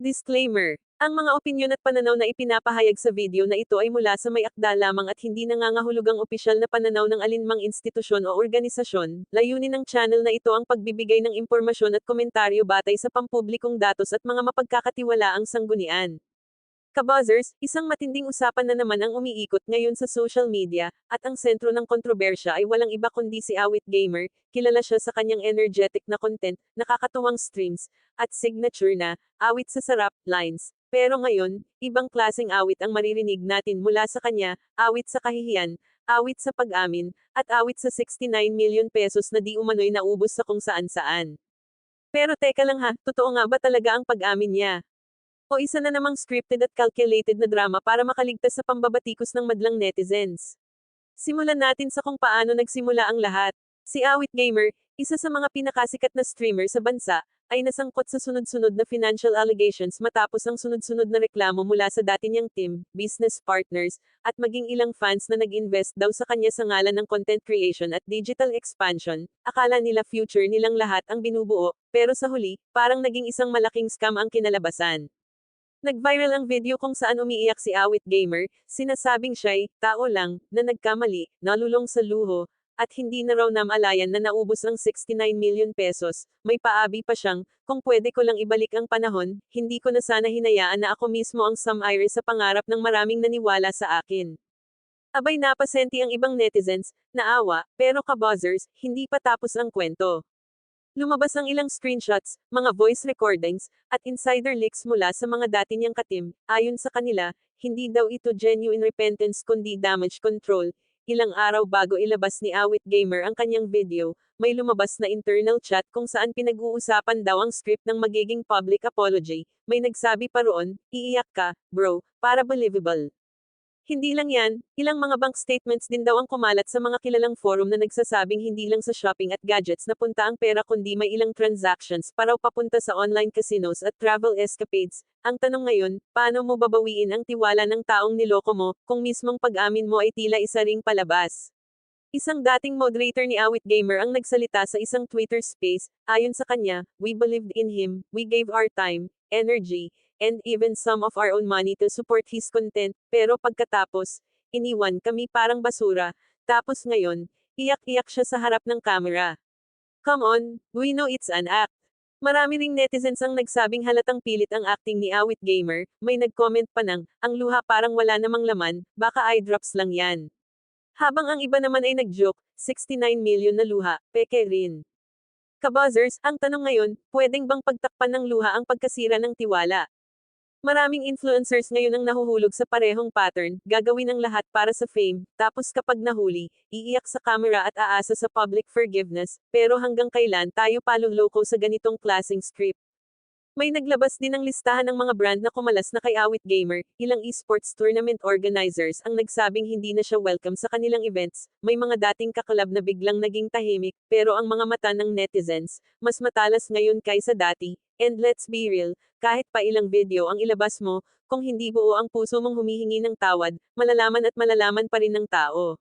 Disclaimer. Ang mga opinyon at pananaw na ipinapahayag sa video na ito ay mula sa may akda lamang at hindi nangangahulugang opisyal na pananaw ng alinmang institusyon o organisasyon. Layunin ng channel na ito ang pagbibigay ng impormasyon at komentaryo batay sa pampublikong datos at mga mapagkakatiwalaang sanggunian. Kabuzzers, isang matinding usapan na naman ang umiikot ngayon sa social media, at ang sentro ng kontrobersya ay walang iba kundi si Awit Gamer, kilala siya sa kanyang energetic na content, nakakatuwang streams, at signature na, awit sa sarap, lines. Pero ngayon, ibang klaseng awit ang maririnig natin mula sa kanya, awit sa kahihiyan, awit sa pag-amin, at awit sa 69 million pesos na di umano'y naubos sa kung saan-saan. Pero teka lang ha, totoo nga ba talaga ang pag-amin niya? O isa na namang scripted at calculated na drama para makaligtas sa pambabatikos ng madlang netizens. Simulan natin sa kung paano nagsimula ang lahat. Si Awit Gamer, isa sa mga pinakasikat na streamer sa bansa, ay nasangkot sa sunod-sunod na financial allegations matapos ang sunod-sunod na reklamo mula sa dati niyang team, business partners, at maging ilang fans na nag-invest daw sa kanya sa ngalan ng content creation at digital expansion. Akala nila future nilang lahat ang binubuo, pero sa huli, parang naging isang malaking scam ang kinalabasan. Nag-viral ang video kung saan umiiyak si Awit Gamer, sinasabing siya'y, tao lang, na nagkamali, nalulong sa luho, at hindi na raw namalayan na naubos ang 69 million pesos, may paabi pa siyang, kung pwede ko lang ibalik ang panahon, hindi ko na sana hinayaan na ako mismo ang sumaire sa pangarap ng maraming naniwala sa akin. Abay napasenti ang ibang netizens, naawa, pero kabuzzers, hindi pa tapos ang kwento. Lumabas ang ilang screenshots, mga voice recordings, at insider leaks mula sa mga dati niyang katim. Ayon sa kanila, hindi daw ito genuine repentance kundi damage control. Ilang araw bago ilabas ni Awit Gamer ang kanyang video, may lumabas na internal chat kung saan pinag-uusapan daw ang script ng magiging public apology. May nagsabi pa roon, iiyak ka, bro, para believable. Hindi lang yan, ilang mga bank statements din daw ang kumalat sa mga kilalang forum na nagsasabing hindi lang sa shopping at gadgets na punta ang pera kundi may ilang transactions para papunta sa online casinos at travel escapades. Ang tanong ngayon, paano mo babawiin ang tiwala ng taong niloko mo, kung mismong pag-amin mo ay tila isa ring palabas? Isang dating moderator ni Awit Gamer ang nagsalita sa isang Twitter space, ayon sa kanya, we believed in him, we gave our time, energy, and even some of our own money to support his content, pero pagkatapos, iniwan kami parang basura, tapos ngayon, iyak-iyak siya sa harap ng camera. Come on, we know it's an act. Marami ring netizens ang nagsabing halatang pilit ang acting ni Awit Gamer, may nag-comment pa ng, ang luha parang wala namang laman, baka eye drops lang yan. Habang ang iba naman ay nag-joke, 69 million na luha, peke rin. Kabuzzers, ang tanong ngayon, pwedeng bang pagtakpan ng luha ang pagkasira ng tiwala? Maraming influencers ngayon ang nahuhulog sa parehong pattern, gagawin ang lahat para sa fame, tapos kapag nahuli, iiyak sa camera at aasa sa public forgiveness, pero hanggang kailan tayo paluloko sa ganitong klaseng script? May naglabas din ng listahan ng mga brand na kumalas na kay Awit Gamer, ilang esports tournament organizers ang nagsabing hindi na siya welcome sa kanilang events, may mga dating kakalab na biglang naging tahimik, pero ang mga mata ng netizens, mas matalas ngayon kaysa dati, And let's be real, kahit pa ilang video ang ilabas mo, kung hindi buo ang puso mong humihingi ng tawad, malalaman at malalaman pa rin ng tao.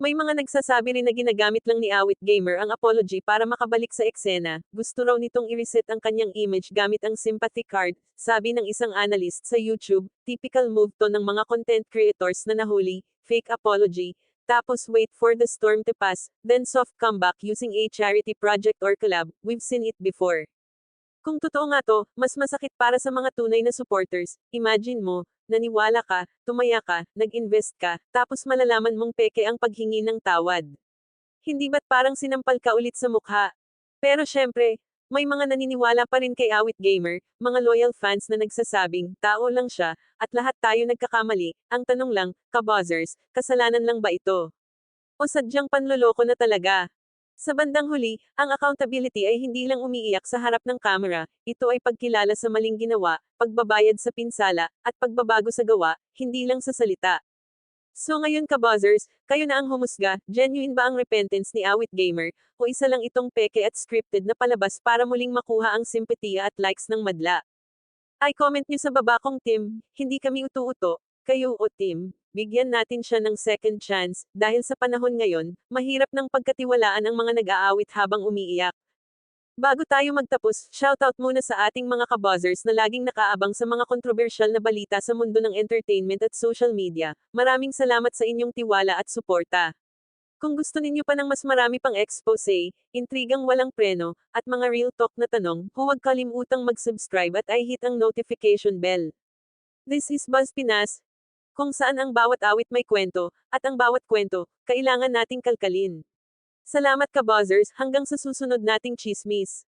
May mga nagsasabi rin na ginagamit lang ni Awit Gamer ang apology para makabalik sa eksena. Gusto raw nitong i-reset ang kanyang image gamit ang sympathy card, sabi ng isang analyst sa YouTube. Typical move to ng mga content creators na nahuli, fake apology, tapos wait for the storm to pass, then soft comeback using a charity project or collab. We've seen it before. Kung totoo nga to, mas masakit para sa mga tunay na supporters. Imagine mo, naniwala ka, tumaya ka, nag-invest ka, tapos malalaman mong peke ang paghingi ng tawad. Hindi ba't parang sinampal ka ulit sa mukha? Pero syempre, may mga naniniwala pa rin kay Awit Gamer, mga loyal fans na nagsasabing, tao lang siya, at lahat tayo nagkakamali, ang tanong lang, kabuzzers, kasalanan lang ba ito? O sadyang panloloko na talaga? Sa bandang huli, ang accountability ay hindi lang umiiyak sa harap ng kamera, ito ay pagkilala sa maling ginawa, pagbabayad sa pinsala, at pagbabago sa gawa, hindi lang sa salita. So ngayon kabuzzers, kayo na ang humusga, genuine ba ang repentance ni Awit Gamer, o isa lang itong peke at scripted na palabas para muling makuha ang simpatiya at likes ng madla? Ay comment nyo sa baba kong team, hindi kami utu-uto, kayo o team bigyan natin siya ng second chance, dahil sa panahon ngayon, mahirap ng pagkatiwalaan ang mga nag-aawit habang umiiyak. Bago tayo magtapos, shoutout muna sa ating mga kabuzzers na laging nakaabang sa mga kontrobersyal na balita sa mundo ng entertainment at social media. Maraming salamat sa inyong tiwala at suporta. Kung gusto ninyo pa ng mas marami pang expose, intrigang walang preno, at mga real talk na tanong, huwag kalimutang mag-subscribe at i-hit ang notification bell. This is Buzz Pinas, kung saan ang bawat awit may kwento, at ang bawat kwento, kailangan nating kalkalin. Salamat ka buzzers, hanggang sa susunod nating chismis.